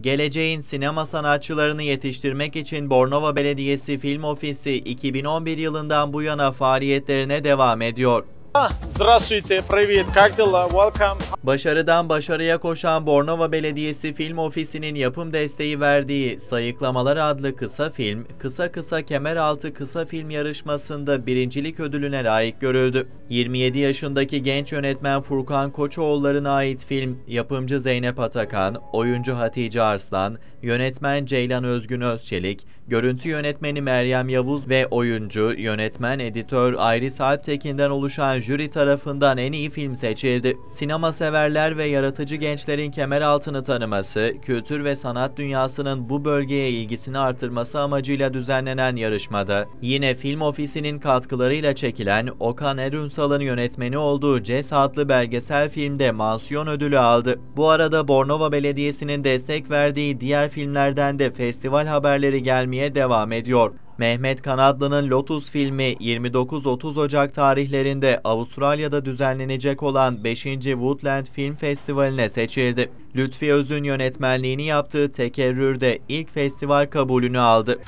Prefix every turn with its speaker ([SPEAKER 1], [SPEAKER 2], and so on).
[SPEAKER 1] Geleceğin sinema sanatçılarını yetiştirmek için Bornova Belediyesi Film Ofisi 2011 yılından bu yana faaliyetlerine devam ediyor.
[SPEAKER 2] Ah, здравствуйте, привет, как дела? Welcome.
[SPEAKER 1] Başarıdan başarıya koşan Bornova Belediyesi Film Ofisi'nin yapım desteği verdiği Sayıklamalar adlı kısa film, kısa kısa kemeraltı kısa film yarışmasında birincilik ödülüne layık görüldü. 27 yaşındaki genç yönetmen Furkan Koçoğulları'na ait film, yapımcı Zeynep Atakan, oyuncu Hatice Arslan, yönetmen Ceylan Özgün Özçelik, görüntü yönetmeni Meryem Yavuz ve oyuncu, yönetmen, editör Ayris Alptekin'den oluşan jüri tarafından en iyi film seçildi. Sinema severler ve yaratıcı gençlerin kemer altını tanıması, kültür ve sanat dünyasının bu bölgeye ilgisini artırması amacıyla düzenlenen yarışmada, yine film ofisinin katkılarıyla çekilen Okan Erünsal'ın yönetmeni olduğu Ces adlı belgesel filmde mansiyon ödülü aldı. Bu arada Bornova Belediyesi'nin destek verdiği diğer filmlerden de festival haberleri gelmeye devam ediyor. Mehmet Kanadlı'nın Lotus filmi 29-30 Ocak tarihlerinde Avustralya'da düzenlenecek olan 5. Woodland Film Festivali'ne seçildi. Lütfi Öz'ün yönetmenliğini yaptığı Tekerrür'de ilk festival kabulünü aldı.